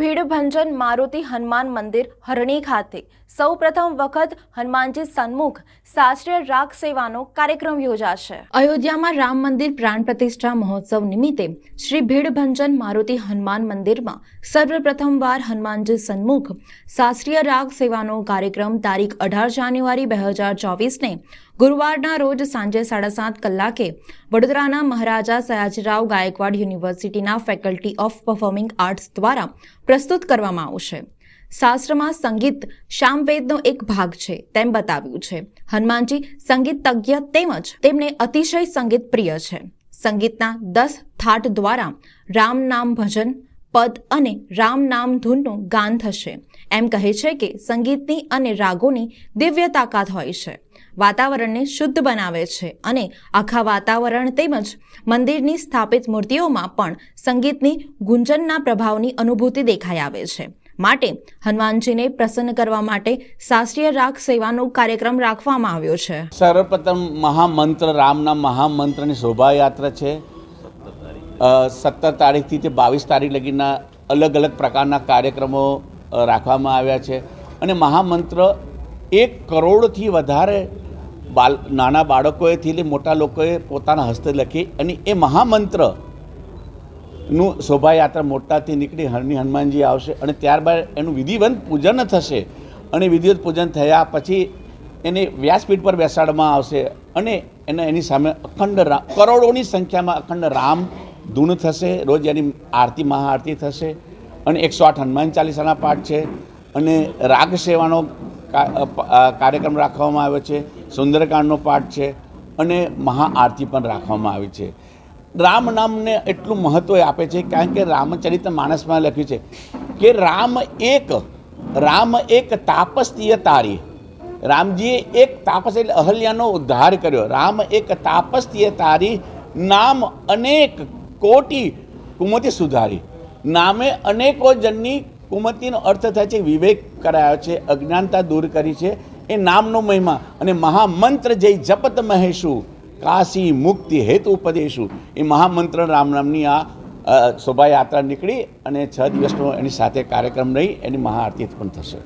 ભીડભંજન મારુતિ હનુમાન મંદિર હરણી ખાતે સૌ પ્રથમ વખત હનુમાનજી સન્મુખ શાસ્ત્રીય રાગ સેવાનો કાર્યક્રમ યોજાશે. અયોધ્યામાં રામ મંદિર પ્રાણ પ્રતિષ્ઠા મહોત્સવ નિમિત્તે શ્રી ભીડભંજન મારુતિ હનુમાન મંદિરમાં સર્વપ્રથમવાર હનુમાનજી સન્મુખ શાસ્ત્રીય રાગ સેવાનો કાર્યક્રમ તારીખ અઢાર જાન્યુઆરી બે હજાર ચોવીસને ગુરુવારના રોજ સાંજે સાડા સાત કલાકે વડોદરાના મહારાજા સયાજીરાવ ગાયકવાડ યુનિવર્સિટીના ફેકલ્ટી ઓફ પરફોર્મિંગ આર્ટ્સ દ્વારા પ્રસ્તુત કરવામાં આવશે. શાસ્ત્રમાં સંગીત શામવેદનો એક ભાગ છે, તેમ બતાવ્યું છે. હનુમાનજી સંગીત તજ્ઞ તેમજ તેમને અતિશય સંગીત પ્રિય છે. સંગીતના દસ થાટ દ્વારા રામ નામ ભજન, પદ અને રામ નામ ધૂનનું ગાન થશે. એમ કહે છે કે સંગીતની અને રાગોની દિવ્ય તાકાત હોય છે. વાતાવરણને શુદ્ધ બનાવે છે અને આખા વાતાવરણ તેમજ મંદિરની સ્થાપિત મૂર્તિઓમાં પણ સંગીતની ગુંજનના પ્રભાવની અનુભૂતિ દેખાઈ આવે છે. માટે હનુમાનજીને પ્રસન્ન કરવા માટે શાસ્ત્રીય રાગ સેવાનો કાર્યક્રમ રાખવામાં આવ્યો છે. સર્વપ્રથમ મહામંત્ર, રામના મહામંત્રની શોભાયાત્રા છે. સત્તર તારીખથી તે બાવીસ તારીખ લગીના અલગ અલગ પ્રકારના કાર્યક્રમો રાખવામાં આવ્યા છે. અને મહામંત્ર એક કરોડથી વધારે બાલ, નાના બાળકોએથી લઈ મોટા લોકોએ પોતાના હસ્તે લખી અને એ મહામંત્રનું શોભાયાત્રા મોટાથી નીકળી હરની હનુમાનજી આવશે અને ત્યારબાદ એનું વિધિવંત પૂજન થશે. અને વિધિવત પૂજન થયા પછી એને વ્યાસપીઠ પર બેસાડવામાં આવશે અને એને, એની સામે અખંડ રામ કરોડોની સંખ્યામાં અખંડ રામ ધૂન થશે. રોજ એની આરતી, મહાઆરતી થશે અને એકસો આઠ હનુમાન ચાલીસાના પાઠ છે અને રાગ સેવાનો કાર્યક્રમ રાખવામાં આવ્યો છે. સુંદરકાંડનો પાઠ છે અને મહાઆરતી પણ રાખવામાં આવી છે. રામ નામને એટલું મહત્ત્વ આપે છે કારણ કે રામચરિત માનસમાં લખ્યું છે કે રામ એક રામ એક તાપસ્તીય તારી. રામજીએ એક તાપસ એટલે અહલ્યાનો ઉદ્ધાર કર્યો. રામ એક તાપસ્તીય તારી, નામ અનેક કોટી કુમતી સુધારી. નામે અનેકો જનની કુમતીનો અર્થ થાય છે વિવેક કરાયો છે, અજ્ઞાનતા દૂર કરી છે એ નામનો મહિમા અને મહામંત્ર જે જપત મહેશુ, કાશી મુક્તિ હેતુ ઉપદેશુ એ મહામંત્ર રામ નામની આ શોભાયાત્રા નીકળી અને છ દિવસનો એની સાથે કાર્યક્રમ રહી, એની મહાઆરતી પણ થશે